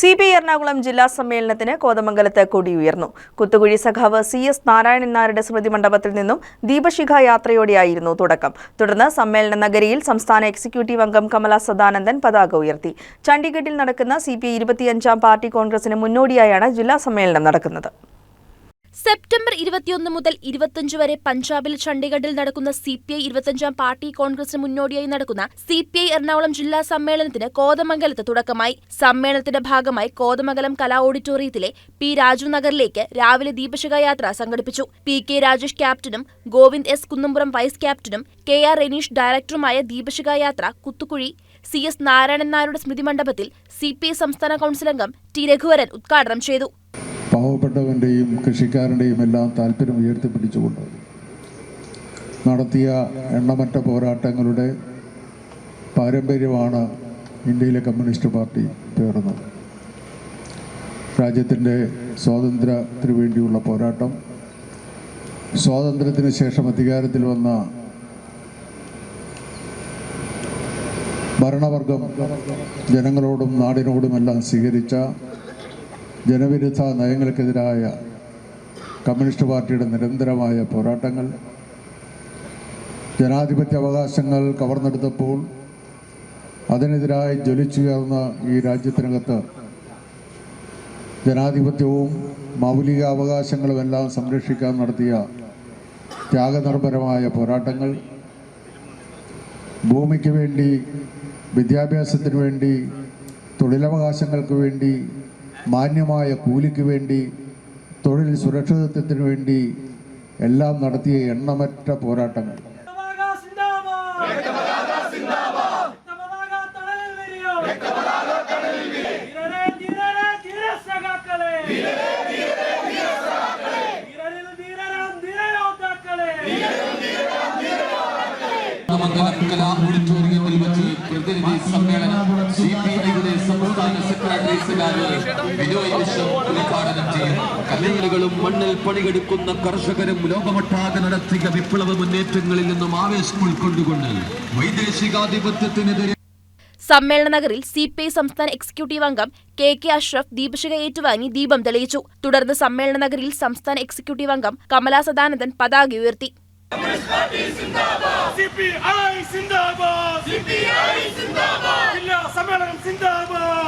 C P Ernakulam ജില്ലാ സമ്മേളനത്തിന് കോതമംഗലത്ത് കൊടിയുയർന്നു. കുത്തുകുഴി സഖാവ് സി എസ് നാരായണൻ നായരുടെ സ്മൃതി മണ്ഡപത്തിൽ നിന്നും ദീപശിഖ യാത്രയോടെയായിരുന്നു തുടക്കം. തുടർന്ന് സമ്മേളന നഗരിയിൽ സംസ്ഥാന എക്സിക്യൂട്ടീവ് അംഗം കമല സദാനന്ദൻ പതാക ഉയർത്തി. ചണ്ഡീഗഡിൽ നടക്കുന്ന സി പി ഇരുപത്തിയഞ്ചാം പാർട്ടി കോൺഗ്രസിന് മുന്നോടിയായാണ് ജില്ലാ സമ്മേളനം നടക്കുന്നത്. സെപ്റ്റംബർ ഇരുപത്തിയൊന്ന് മുതൽ ഇരുപത്തിയഞ്ച് വരെ പഞ്ചാബിൽ ചണ്ഡീഗഡിൽ നടക്കുന്ന സി പി ഐ ഇരുപത്തിയഞ്ചാം പാർട്ടി കോൺഗ്രസിന് മുന്നോടിയായി നടക്കുന്ന സി പി ഐ എറണാകുളം ജില്ലാ സമ്മേളനത്തിന് കോതമംഗലത്ത് തുടക്കമായി. സമ്മേളനത്തിന്റെ ഭാഗമായി കോതമംഗലം കലാ ഓഡിറ്റോറിയത്തിലെ പി രാജു നഗറിലേക്ക് രാവിലെ ദീപശിഖ യാത്ര സംഘടിപ്പിച്ചു. പി കെ രാജേഷ് ക്യാപ്റ്റനും ഗോവിന്ദ് എസ് കുന്നുംപുറം വൈസ് ക്യാപ്റ്റനും കെ ആർ റെനീഷ് ഡയറക്ടറുമായ ദീപശിഖ യാത്ര കുത്തുക്കുഴി സി എസ് നാരായണൻ നായരുടെ സ്മൃതി മണ്ഡപത്തിൽ സി പി ഐ സംസ്ഥാന കൌൺസിലംഗം ടി രഘുവരൻ ഉദ്ഘാടനം ചെയ്തു. പാവപ്പെട്ടവന്റെയും കൃഷിക്കാരന്റെയും എല്ലാം താല്പര്യം ഉയർത്തിപ്പിടിച്ചുകൊണ്ട് നടത്തിയ എണ്ണമറ്റ പോരാട്ടങ്ങളുടെ പാരമ്പര്യമാണ് ഇന്ത്യയിലെ കമ്മ്യൂണിസ്റ്റ് പാർട്ടി പേറുന്നത്. രാജ്യത്തിന്റെ സ്വാതന്ത്ര്യത്തിന് വേണ്ടിയുള്ള പോരാട്ടം സ്വാതന്ത്ര്യത്തിന് ശേഷം അധികാരത്തിൽ വന്ന ഭരണവർഗം ജനങ്ങളോടും നാടിനോടുമെല്ലാം സ്വീകരിച്ച ജനവിരുദ്ധ നയങ്ങൾക്കെതിരായ കമ്മ്യൂണിസ്റ്റ് പാർട്ടിയുടെ നിരന്തരമായ പോരാട്ടങ്ങൾ ജനാധിപത്യ അവകാശങ്ങൾ കവർന്നെടുത്തപ്പോൾ അതിനെതിരായി ജ്വലിച്ചുയർന്ന ഈ രാജ്യത്തിനകത്ത് ജനാധിപത്യവും മൗലിക അവകാശങ്ങളുമെല്ലാം സംരക്ഷിക്കാൻ നടത്തിയ ത്യാഗനിർഭരമായ പോരാട്ടങ്ങൾ ഭൂമിക്ക് വേണ്ടി വിദ്യാഭ്യാസത്തിന് വേണ്ടി തൊഴിലവകാശങ്ങൾക്ക് വേണ്ടി മാന്യമായ കൂലിക്ക് വേണ്ടി തൊഴിൽ സുരക്ഷിതത്വത്തിന് വേണ്ടി എല്ലാം നടത്തിയ എണ്ണമറ്റ പോരാട്ടങ്ങൾ. ഓഡിറ്റോറിയത്തിൽ വെച്ച് പ്രതിനിധി സമ്മേളനം. സി സംസ്ഥാന സെക്രട്ടറി ബിനോയ് വിശ്വം ഉദ്ഘാടനം ചെയ്യും. കല്ലുകളും മണ്ണിൽ പണിയെടുക്കുന്ന കർഷകരും ലോകമൊട്ടാകെ നടത്തിയ വിപ്ലവ മുന്നേറ്റങ്ങളിൽ നിന്നും ആവേശം ഉൾക്കൊണ്ടുകൊണ്ട് വൈദേശികാധിപത്യത്തിനെതിരെ സമ്മേളന നഗറിൽ സി പി ഐ സംസ്ഥാന എക്സിക്യൂട്ടീവ് അംഗം കെ കെ അഷ്റഫ് ദീപശിക ഏറ്റുവാങ്ങി ദീപം തെളിയിച്ചു. തുടർന്ന് സമ്മേളന നഗരിൽ സംസ്ഥാന എക്സിക്യൂട്ടീവ് അംഗം കമലാ സദാനന്ദൻ പതാക ഉയർത്തി. സിന്ദാബാദ്. സിപിഐ സിന്ദാബാദ്. ജില്ലാ സമ്മേളനം സിന്ദാബാദ്.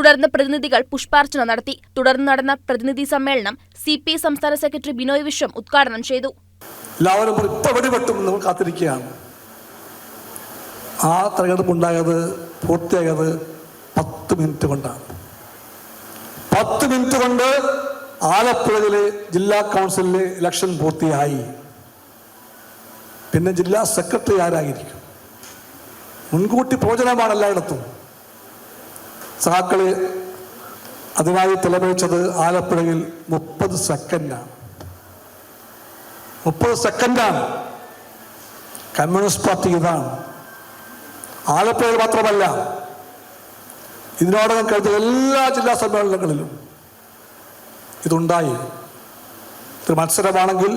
തുടർന്ന് പ്രതിനിധികൾ പുഷ്പാർച്ചന നടത്തി. തുടർന്ന് നടന്ന പ്രതിനിധി സമ്മേളനം സി പി സംസ്ഥാന സെക്രട്ടറി ബിനോയ് വിശ്വം ഉദ്ഘാടനം ചെയ്തു. എല്ലാവരും നമ്മൾ കാത്തിരിക്കുകയാണ്. ആ തെരഞ്ഞെടുപ്പ് ഉണ്ടായത് പൂർത്തിയായത് പത്ത് മിനിറ്റ് കൊണ്ടാണ്. പത്ത് മിനിറ്റ് കൊണ്ട് ആലപ്പുഴയിലെ ജില്ലാ കൗൺസിലിലെ ഇലക്ഷൻ പൂർത്തിയായി. പിന്നെ ജില്ലാ സെക്രട്ടറി ആരായിരിക്കും? മുൻകൂട്ടി പ്രവചനമാണ് എല്ലായിടത്തും. സഹാക്കൾ അതിനായി ചെലവഴിച്ചത് ആലപ്പുഴയിൽ മുപ്പത് സെക്കൻഡാണ്. മുപ്പത് സെക്കൻഡാണ്. കമ്മ്യൂണിസ്റ്റ് പാർട്ടി ഇതാണ്. ആലപ്പുഴയിൽ മാത്രമല്ല ഇതിനോടകം കഴിഞ്ഞ എല്ലാ ജില്ലാ സമ്മേളനങ്ങളിലും ഇതുണ്ടായി. ഇത് മത്സരമാണെങ്കിൽ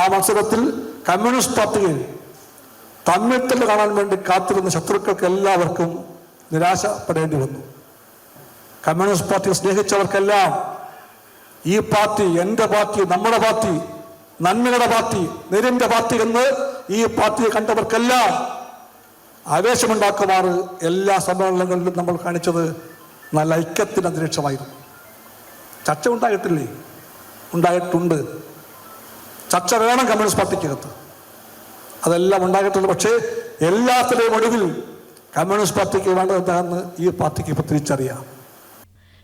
ആ മത്സരത്തിൽ കമ്മ്യൂണിസ്റ്റ് പാർട്ടിയെ തമ്മിൽ തന്നെ കാണാൻ വേണ്ടി കാത്തിരുന്ന ശത്രുക്കൾക്ക് എല്ലാവർക്കും നിരാശപ്പെടേണ്ടി വന്നു. കമ്മ്യൂണിസ്റ്റ് പാർട്ടിയെ സ്നേഹിച്ചവർക്കെല്ലാം ഈ പാർട്ടി എന്റെ പാർട്ടി നമ്മുടെ പാർട്ടി നന്മയുടെ പാർട്ടി നെരിന്റെ പാർട്ടി എന്ന് ഈ പാർട്ടിയെ കണ്ടവർക്കെല്ലാം ആവേശമുണ്ടാക്കുമാറ് എല്ലാ സമ്മേളനങ്ങളിലും നമ്മൾ കാണിച്ചത് നല്ല ഐക്യത്തിന് അന്തരീക്ഷമായിരുന്നു. ചർച്ച ഉണ്ടായിട്ടില്ലേ? ഉണ്ടായിട്ടുണ്ട്. ചർച്ച വേണം കമ്മ്യൂണിസ്റ്റ് പാർട്ടിക്കകത്ത്. അതെല്ലാം ഉണ്ടായിട്ടുണ്ട്. പക്ഷേ എല്ലാത്തിന്റെയും ഒടുവിൽ കമ്മ്യൂണിസ്റ്റ് പാർട്ടിക്ക് വേണ്ടത് എന്താണെന്ന് ഈ പാർട്ടിക്ക് ഇപ്പോൾ തിരിച്ചറിയാം.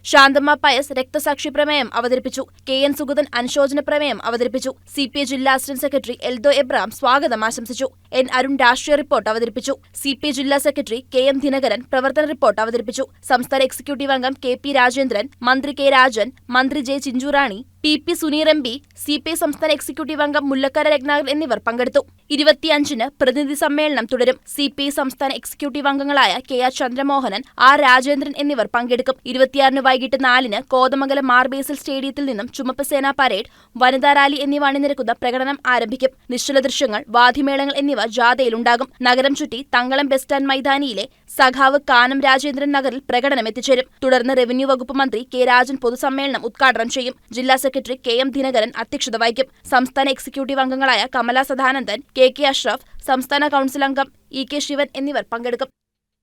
ശാന്തമ്മ പയസ് രക്തസാക്ഷി പ്രമേയം അവതരിപ്പിച്ചു. കെ എൻ സുഗതൻ അനുശോചന പ്രമേയം അവതരിപ്പിച്ചു. സി പി ഐ ജില്ലാ അസിസ്റ്റന്റ് സെക്രട്ടറി എൽദോ എബ്രാം സ്വാഗതം ആശംസിച്ചു. എൻ അരുൺ രാഷ്ട്രീയ റിപ്പോർട്ട് അവതരിപ്പിച്ചു. സി പി ഐ ജില്ലാ സെക്രട്ടറി കെ എം ദിനകരൻ പ്രവർത്തന റിപ്പോർട്ട് അവതരിപ്പിച്ചു. സംസ്ഥാന എക്സിക്യൂട്ടീവ് അംഗം കെ പി രാജേന്ദ്രൻ മന്ത്രി കെ രാജൻ മന്ത്രി J Chinchurani P P Suneer M P C P I സംസ്ഥാന എക്സിക്യൂട്ടീവ് അംഗം മുല്ലക്കര രത്നാകർ എന്നിവർ പങ്കെടുത്തു. ഇരുപത്തിയഞ്ചിന് പ്രതിനിധി സമ്മേളനം തുടരും. സി പി ഐ സംസ്ഥാന എക്സിക്യൂട്ടീവ് അംഗങ്ങളായ K R Chandramohanan R Rajendran എന്നിവർ പങ്കെടുക്കും. ഇരുപത്തിയാറിന് വൈകിട്ട് നാലിന് കോതമംഗലം മാർബേസിൽ സ്റ്റേഡിയത്തിൽ നിന്നും ചുമപ്പ് സേനാ പരേഡ് വനിതാ റാലി എന്നിവ അണിനിരക്കുന്ന പ്രകടനം ആരംഭിക്കും. നിശ്ചല ദൃശ്യങ്ങൾ വാദിമേളങ്ങൾ എന്നിവ ജാഥയിലുണ്ടാകും നഗരം ചുറ്റി തങ്കളം ബസ് സ്റ്റാൻഡ് മൈതാനിയിലെ സഖാവ് കാനം രാജേന്ദ്രൻ നഗറിൽ പ്രകടനം എത്തിച്ചേരും. തുടർന്ന് റവന്യൂ വകുപ്പ് മന്ത്രി കെ രാജൻ പൊതുസമ്മേളനം ഉദ്ഘാടനം ചെയ്യും. ജില്ലാ സെക്രട്ടറി കെ എം ദിനകരൻ അധ്യക്ഷത വഹിക്കും. സംസ്ഥാന എക്സിക്യൂട്ടീവ് അംഗങ്ങളായ കമല സദാനന്ദൻ കെ കെ അഷ്റഫ് സംസ്ഥാന കൌൺസിൽ അംഗം ഇ കെ ശിവൻ എന്നിവർ പങ്കെടുക്കും.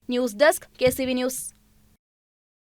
News desk K C V news.